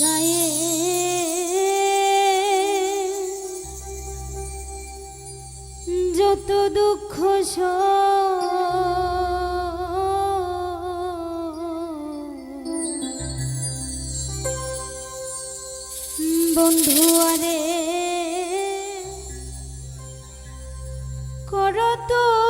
গায়ে। যত দুঃখ আরে করতো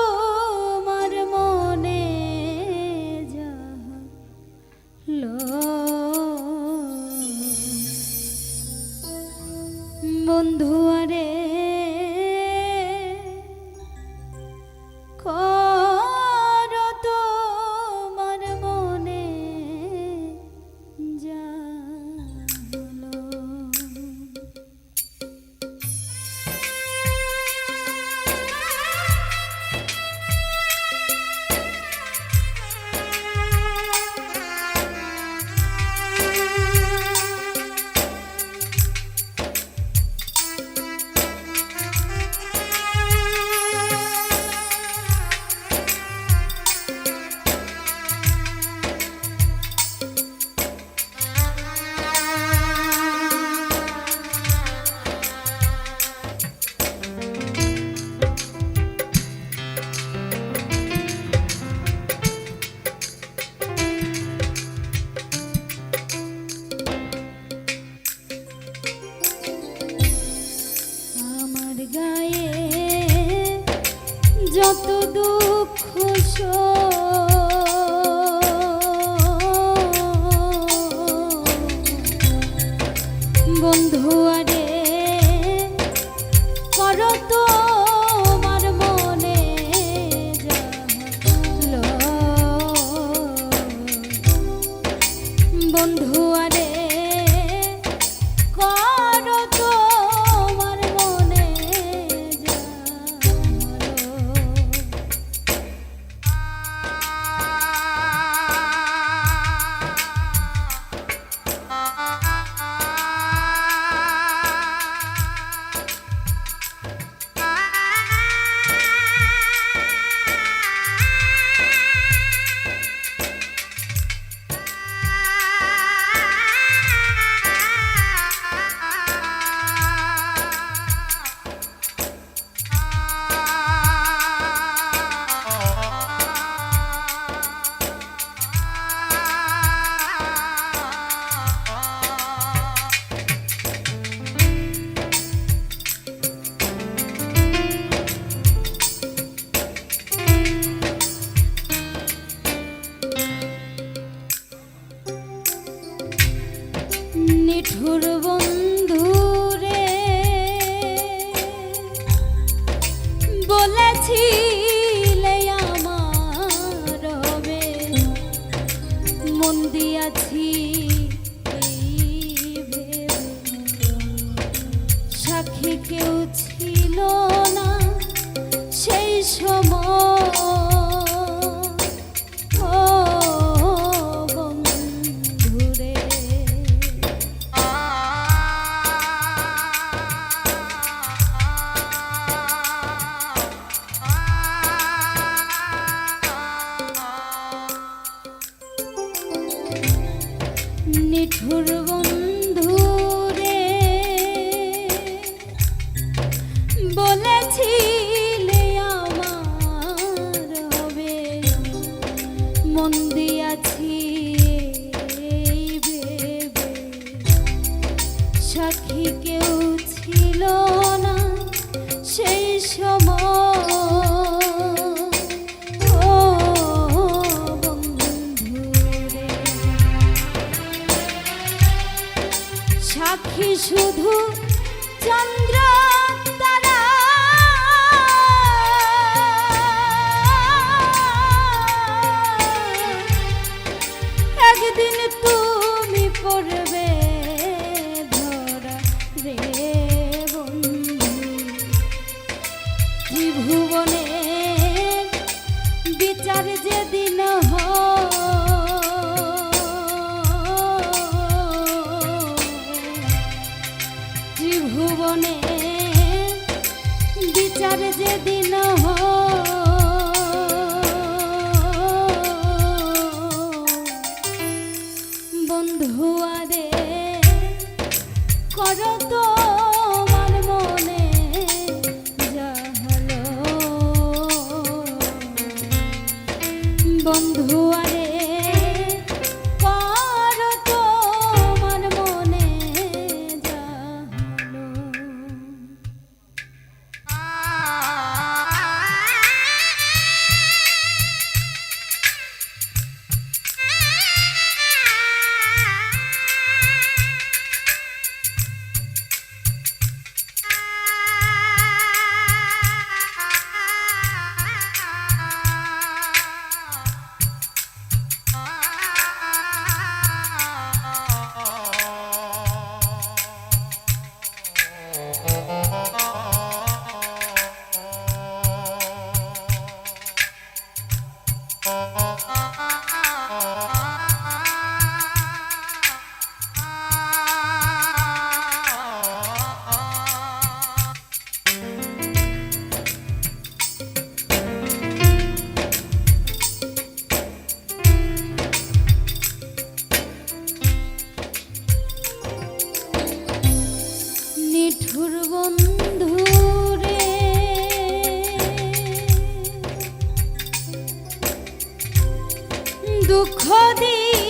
যায়। যত দুঃখ বন্ধু আর সাথী কেউ ছিল না। সেই সব জীবনে বিচার যেদিন বন্ধু আরে কর তো বন্ধু আরে দুঃখ দিয়ে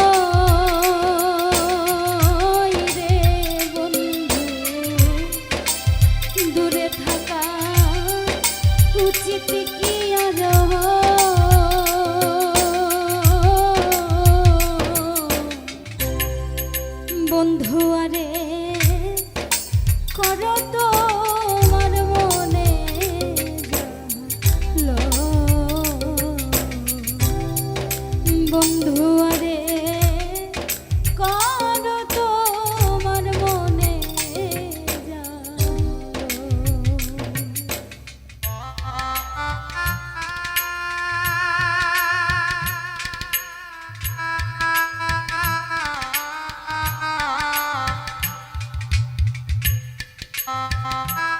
Bye.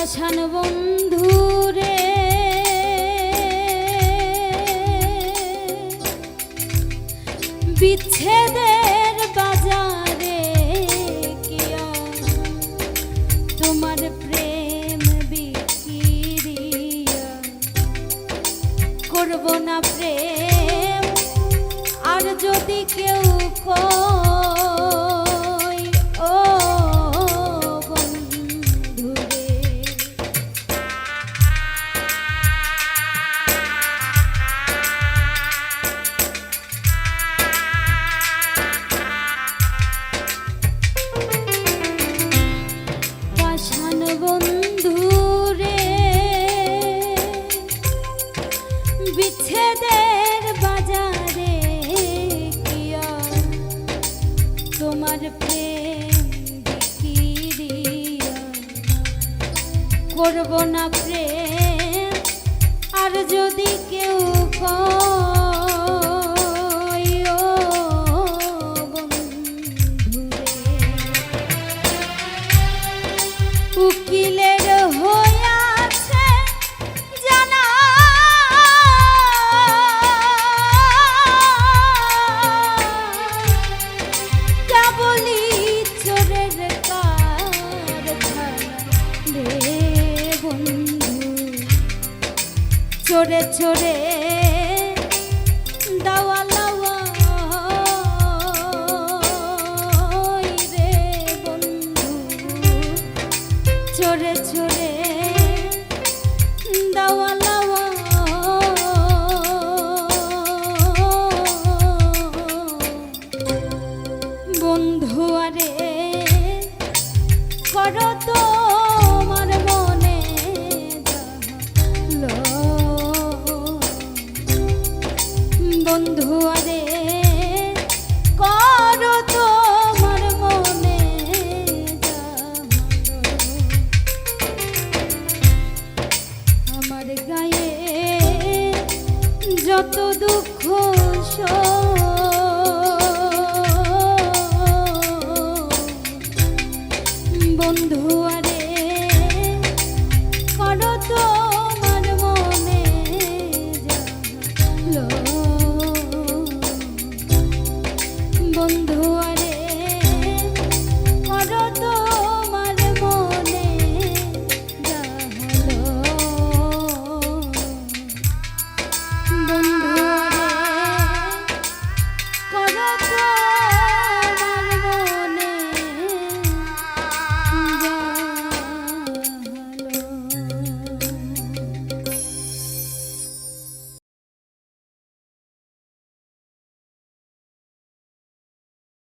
পাশান বন্ধুরে বিচ্ছেদের বাজারে তোমার প্রেম বিক্রি করব না প্রেম আর যদি কেউ কর চোরে চোরে দাওয়ালাওয়া